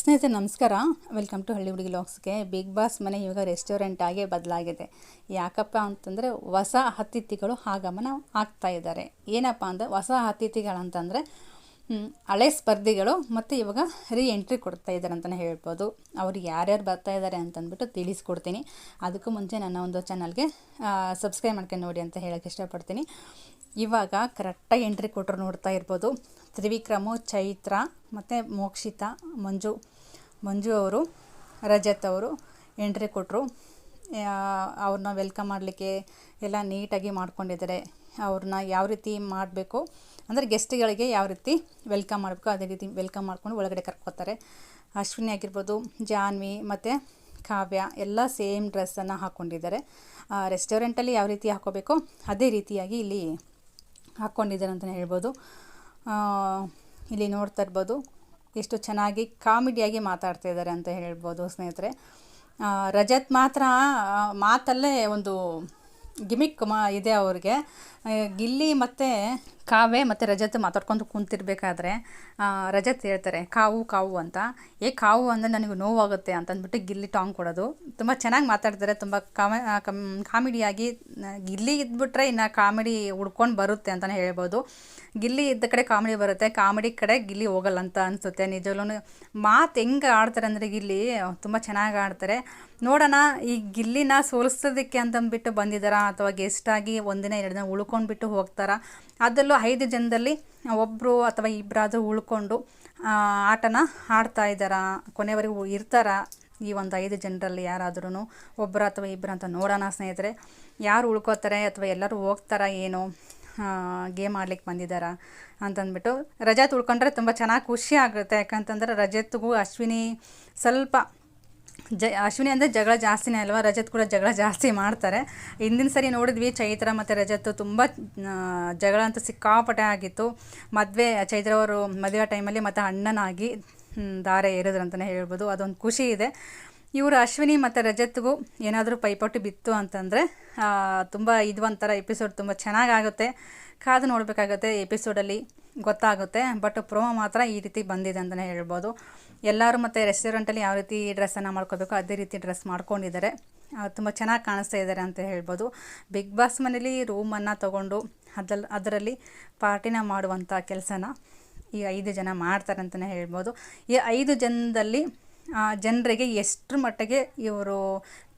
ಸ್ನೇಹಿತರೆ, ನಮಸ್ಕಾರ. Welcome to ಹಳ್ಳಿ ಹುಡುಗಿ ಲಾಕ್ಸ್ಗೆ ಬಿಗ್ ಬಾಸ್ ಮನೆ ಇವಾಗ ರೆಸ್ಟೋರೆಂಟ್ ಆಗಿ ಬದಲಾಗಿದೆ. ಯಾಕಪ್ಪ ಅಂತಂದರೆ ಹೊಸ ಅತಿಥಿಗಳು ಆಗಮನ ಆಗ್ತಾ ಇದ್ದಾರೆ. ಏನಪ್ಪ ಅಂದರೆ ಹೊಸ ಅತಿಥಿಗಳಂತಂದರೆ ಹಳೆ ಸ್ಪರ್ಧಿಗಳು ಮತ್ತು ಇವಾಗ ರೀ ಎಂಟ್ರಿ ಕೊಡ್ತಾ ಇದ್ದಾರೆ ಅಂತಲೇ ಹೇಳ್ಬೋದು. ಅವ್ರು ಯಾರ್ಯಾರು ಬರ್ತಾ ಇದ್ದಾರೆ ಅಂತಂದ್ಬಿಟ್ಟು ತಿಳಿಸ್ಕೊಡ್ತೀನಿ. ಅದಕ್ಕೂ ಮುಂಚೆ ನನ್ನ ಒಂದು ಚಾನಲ್ಗೆ ಸಬ್ಸ್ಕ್ರೈಬ್ ಮಾಡ್ಕೊಂಡು ನೋಡಿ ಅಂತ ಹೇಳೋಕ್ಕೆ ಇಷ್ಟಪಡ್ತೀನಿ. ಇವಾಗ ಕರೆಕ್ಟಾಗಿ ಎಂಟ್ರಿ ಕೊಟ್ಟರು ನೋಡ್ತಾ ಇರ್ಬೋದು. ತ್ರಿವಿಕ್ರಮು, ಚೈತ್ರ ಮತ್ತು ಮೋಕ್ಷಿತಾ, ಮಂಜು ಮಂಜು ಅವರು, ರಜತ್ ಅವರು ಎಂಟ್ರಿ ಕೊಟ್ಟರು ಅವ್ರನ್ನ ವೆಲ್ಕಮ್ ಮಾಡಲಿಕ್ಕೆ ಎಲ್ಲ ನೀಟಾಗಿ ಮಾಡ್ಕೊಂಡಿದ್ದಾರೆ. ಅವ್ರನ್ನ ಯಾವ ರೀತಿ ಮಾಡಬೇಕು? ಅಂದರೆ ಗೆಸ್ಟ್ಗಳಿಗೆ ಯಾವ ರೀತಿ ವೆಲ್ಕಮ್ ಮಾಡಬೇಕು? ಅದೇ ರೀತಿ ವೆಲ್ಕಮ್ ಮಾಡ್ಕೊಂಡು ಒಳಗಡೆ ಕರ್ಕೋತಾರೆ. ಅಶ್ವಿನಿ ಆಗಿರ್ಬೋದು, ಜಾನ್ವಿ ಮತ್ತು ಕಾವ್ಯ ಎಲ್ಲ ಸೇಮ್ ಡ್ರೆಸ್ಸನ್ನು ಹಾಕ್ಕೊಂಡಿದ್ದಾರೆ ರೆಸ್ಟೋರೆಂಟಲ್ಲಿ ಯಾವ ರೀತಿ ಹಾಕೋಬೇಕು ಅದೇ ರೀತಿಯಾಗಿ ಇಲ್ಲಿ ಹಾಕ್ಕೊಂಡಿದ್ದಾರೆ ಅಂತಲೇ ಹೇಳ್ಬೋದು. ಇಲ್ಲಿ ನೋಡ್ತಾ ಇರ್ಬೋದು, ಎಷ್ಟು ಚೆನ್ನಾಗಿ ಕಾಮಿಡಿಯಾಗಿ ಮಾತಾಡ್ತಾ ಇದ್ದಾರೆ ಅಂತ ಹೇಳ್ಬೋದು ಸ್ನೇಹಿತರೆ. ರಜತ್ ಮಾತ್ರ ಮಾತಲ್ಲೇ ಒಂದು ಗಿಮಿಕ್ ಮಾ ಇದೆ ಅವ್ರಿಗೆ. ಗಿಲ್ಲಿ ಮತ್ತು ಕಾವ್ಯ ಮತ್ತು ರಜತ್ ಮಾತಾಡ್ಕೊಂಡು ಕುಂತಿರ್ಬೇಕಾದ್ರೆ ರಜತ್ ಹೇಳ್ತಾರೆ, ಕಾವು ಕಾವು ಅಂತ. ಏ, ಕಾವು ಅಂದರೆ ನನಗೆ ನೋವಾಗುತ್ತೆ ಅಂತಂದ್ಬಿಟ್ಟು ಗಿಲ್ಲಿ ಟಾಂಗ್ ಕೊಡೋದು. ತುಂಬ ಚೆನ್ನಾಗಿ ಮಾತಾಡ್ತಾರೆ, ತುಂಬ ಕಾಮ ಕಮ್, ಕಾಮಿಡಿಯಾಗಿ ಗಿಲ್ಲಿ ಇದ್ಬಿಟ್ರೆ ಇನ್ನು ಕಾಮಿಡಿ ಉಡ್ಕೊಂಡು ಬರುತ್ತೆ ಅಂತಲೇ ಹೇಳ್ಬೋದು. ಗಿಲ್ಲಿ ಇದ್ದ ಕಡೆ ಕಾಮಿಡಿ ಬರುತ್ತೆ, ಕಾಮಿಡಿ ಕಡೆ ಗಿಲ್ಲಿ ಹೋಗಲ್ಲ ಅಂತ ಅನಿಸುತ್ತೆ ನಿಜವೂ ಮಾತು ಹೆಂಗೆ ಆಡ್ತಾರೆ ಅಂದರೆ ಗಿಲ್ಲಿ, ತುಂಬ ಚೆನ್ನಾಗಿ ಆಡ್ತಾರೆ. ನೋಡೋಣ, ಈ ಗಿಲ್ಲಿನ ಸೋಲಿಸೋದಕ್ಕೆ ಅಂತಂದ್ಬಿಟ್ಟು ಬಂದಿದ್ದಾರಾ ಅಥವಾ ಗೆಸ್ಟಾಗಿ ಒಂದಿನ ಎರಡು ದಿನ ಉಳ್ಕೊಂಡ್ಬಿಟ್ಟು ಹೋಗ್ತಾರಾ. ಅದರಲ್ಲೂ ಐದು ಜನದಲ್ಲಿ ಒಬ್ಬರು ಅಥವಾ ಇಬ್ಬರಾದರೂ ಉಳ್ಕೊಂಡು ಆಟನ ಆಡ್ತಾ ಇದ್ದಾರಾ? ಕೊನೆವರೆಗೂ ಇರ್ತಾರಾ? ಈ ಒಂದು ಐದು ಜನರಲ್ಲಿ ಯಾರಾದ್ರೂ ಒಬ್ಬರು ಅಥವಾ ಇಬ್ಬರು ಅಂತ ನೋಡೋಣ ಸ್ನೇಹಿತರೆ. ಯಾರು ಉಳ್ಕೋತಾರೆ ಅಥವಾ ಎಲ್ಲರೂ ಹೋಗ್ತಾರಾ ಏನು ಗೇಮ್ ಆಡ್ಲಿಕ್ಕೆ ಬಂದಿದ್ದಾರಾ ಅಂತಂದ್ಬಿಟ್ಟು ರಜತ್ ಉಳ್ಕೊಂಡ್ರೆ ತುಂಬ ಚೆನ್ನಾಗಿ ಖುಷಿ ಆಗುತ್ತೆ. ಯಾಕಂತಂದ್ರೆ ರಜತ್ಗೂ ಅಶ್ವಿನಿ ಸ್ವಲ್ಪ ಜ, ಅಶ್ವಿನಿ ಅಂದರೆ ಜಗಳ ಜಾಸ್ತಿನೇ ಅಲ್ವಾ? ರಜತ್ ಕೂಡ ಜಗಳ ಜಾಸ್ತಿ ಮಾಡ್ತಾರೆ. ಹಿಂದಿನ ಸರಿ ನೋಡಿದ್ವಿ, ಚೈತ್ರ ಮತ್ತು ರಜತ್ ತುಂಬ ಜಗಳ ಅಂತೂ ಸಿಕ್ಕಾಪಟ್ಟೆ ಆಗಿತ್ತು. ಮದುವೆ, ಚೈತ್ರ ಅವರು ಮದುವೆ ಟೈಮಲ್ಲಿ ಮತ್ತು ಅಣ್ಣನಾಗಿ ದಾರೆ ಏರಿದ್ರು ಅಂತಲೇ ಹೇಳ್ಬೋದು. ಅದೊಂದು ಖುಷಿ ಇದೆ. ಇವರು ಅಶ್ವಿನಿ ಮತ್ತು ರಜತ್ಗೂ ಏನಾದರೂ ಪೈಪೋಟಿ ಬಿತ್ತು ಅಂತಂದರೆ ತುಂಬ ಇದು ಒಂಥರ ಎಪಿಸೋಡ್ ತುಂಬ ಚೆನ್ನಾಗಾಗುತ್ತೆ. ಕಾದು ನೋಡಬೇಕಾಗುತ್ತೆ ಎಪಿಸೋಡಲ್ಲಿ ಗೊತ್ತಾಗುತ್ತೆ. ಬಟ್ ಪ್ರೋಮೋ ಮಾತ್ರ ಈ ರೀತಿ ಬಂದಿದೆ ಅಂತಲೇ ಹೇಳ್ಬೋದು. ಎಲ್ಲರೂ ಮತ್ತು ರೆಸ್ಟೋರೆಂಟಲ್ಲಿ ಯಾವ ರೀತಿ ಡ್ರೆಸ್ಸನ್ನು ಮಾಡ್ಕೋಬೇಕು ಅದೇ ರೀತಿ ಡ್ರೆಸ್ ಮಾಡ್ಕೊಂಡಿದ್ದಾರೆ. ತುಂಬ ಚೆನ್ನಾಗಿ ಕಾಣಿಸ್ತಾ ಇದ್ದಾರೆ ಅಂತ ಹೇಳ್ಬೋದು. ಬಿಗ್ ಬಾಸ್ ಮನೇಲಿ ರೂಮನ್ನು ತೊಗೊಂಡು ಅದಲ್ಲಿ ಅದರಲ್ಲಿ ಪಾರ್ಟಿನ ಮಾಡುವಂಥ ಕೆಲಸನ ಈ ಐದು ಜನ ಮಾಡ್ತಾರೆ ಅಂತಲೇ ಹೇಳ್ಬೋದು. ಈ ಐದು ಜನದಲ್ಲಿ ಜನರಿಗೆ ಎಷ್ಟರ ಮಟ್ಟಿಗೆ ಇವರು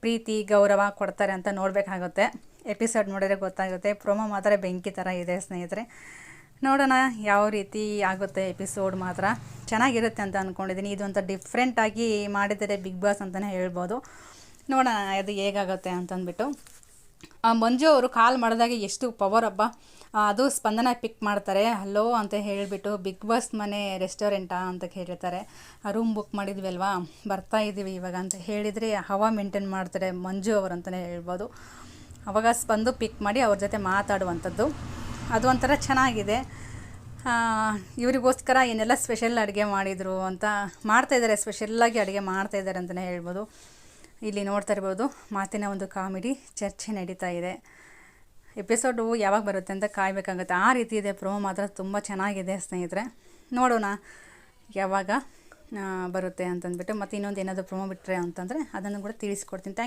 ಪ್ರೀತಿ, ಗೌರವ ಕೊಡ್ತಾರೆ ಅಂತ ನೋಡಬೇಕಾಗುತ್ತೆ. ಎಪಿಸೋಡ್ ನೋಡಿದರೆ ಗೊತ್ತಾಗುತ್ತೆ. ಪ್ರೊಮೋ ಮಾತ್ರ ಬೆಂಕಿ ಥರ ಇದೆ ಸ್ನೇಹಿತರೆ. ನೋಡೋಣ ಯಾವ ರೀತಿ ಆಗುತ್ತೆ ಎಪಿಸೋಡ್ ಮಾತ್ರ. ಚೆನ್ನಾಗಿರುತ್ತೆ ಅಂತ ಅಂದ್ಕೊಂಡಿದ್ದೀನಿ ಇದೊಂಥರ ಡಿಫ್ರೆಂಟಾಗಿ ಮಾಡಿದರೆ ಬಿಗ್ ಬಾಸ್ ಅಂತಲೇ ಹೇಳ್ಬೋದು. ನೋಡೋಣ, ಅದು ಹೇಗಾಗುತ್ತೆ ಅಂತಂದ್ಬಿಟ್ಟು. ಮಂಜು ಅವರು ಕಾಲ್ ಮಾಡಿದಾಗ ಎಷ್ಟು ಪವರ್ ಹಬ್ಬ ಅದು ಸ್ಪಂದನ ಪಿಕ್ ಮಾಡ್ತಾರೆ. ಹಲೋ ಅಂತ ಹೇಳಿಬಿಟ್ಟು ಬಿಗ್ ಬಾಸ್ ಮನೆ ರೆಸ್ಟೋರೆಂಟಾ ಅಂತ ಕೇಳಿರ್ತಾರೆ ರೂಮ್ ಬುಕ್ ಮಾಡಿದ್ವಿ ಅಲ್ವಾ ಬರ್ತಾ ಇದ್ದೀವಿ ಇವಾಗ ಅಂತ ಹೇಳಿದರೆ ಹವಾ ಮೇಂಟೈನ್ ಮಾಡ್ತಾರೆ ಮಂಜು ಅವರು ಅಂತಲೇ ಹೇಳ್ಬೋದು. ಅವಾಗ ಸ್ಪಂದು ಪಿಕ್ ಮಾಡಿ ಅವ್ರ ಜೊತೆ ಮಾತಾಡುವಂಥದ್ದು. ಅದು ಒಂಥರ ಚೆನ್ನಾಗಿದೆ. ಆ, ಇವರಿಗೋಸ್ಕರ ಏನೆಲ್ಲ ಸ್ಪೆಷಲ್ ಅಡುಗೆ ಮಾಡಿದರು ಅಂತ ಮಾಡ್ತಾಯಿದ್ದಾರೆ ಸ್ಪೆಷಲ್ಲಾಗಿ ಅಡುಗೆ ಮಾಡ್ತಾಯಿದ್ದಾರೆ ಅಂತಲೇ ಹೇಳ್ಬೋದು. ಇಲ್ಲಿ ನೋಡ್ತಾ ಇರ್ಬೋದು ಮಾತಿನ ಒಂದು ಕಾಮಿಡಿ ಚರ್ಚೆ ನಡೀತಾ ಇದೆ. ಎಪಿಸೋಡು ಯಾವಾಗ ಬರುತ್ತೆ ಅಂತ ಕಾಯಬೇಕಾಗುತ್ತೆ. ಆ ರೀತಿ ಇದೆ ಪ್ರೋಮೋ ಮಾತ್ರ ತುಂಬ ಚೆನ್ನಾಗಿದೆ ಸ್ನೇಹಿತರೆ. ನೋಡೋಣ ಯಾವಾಗ ಬರುತ್ತೆ ಅಂತಂದ್ಬಿಟ್ಟು ಮತ್ತು ಇನ್ನೊಂದು ಏನಾದರೂ ಪ್ರೋಮೋ ಬಿಟ್ಟರೆ ಅಂತಂದರೆ ಅದನ್ನು ಕೂಡ ತಿಳಿಸ್ಕೊಡ್ತೀನಿ. ಥ್ಯಾಂಕ್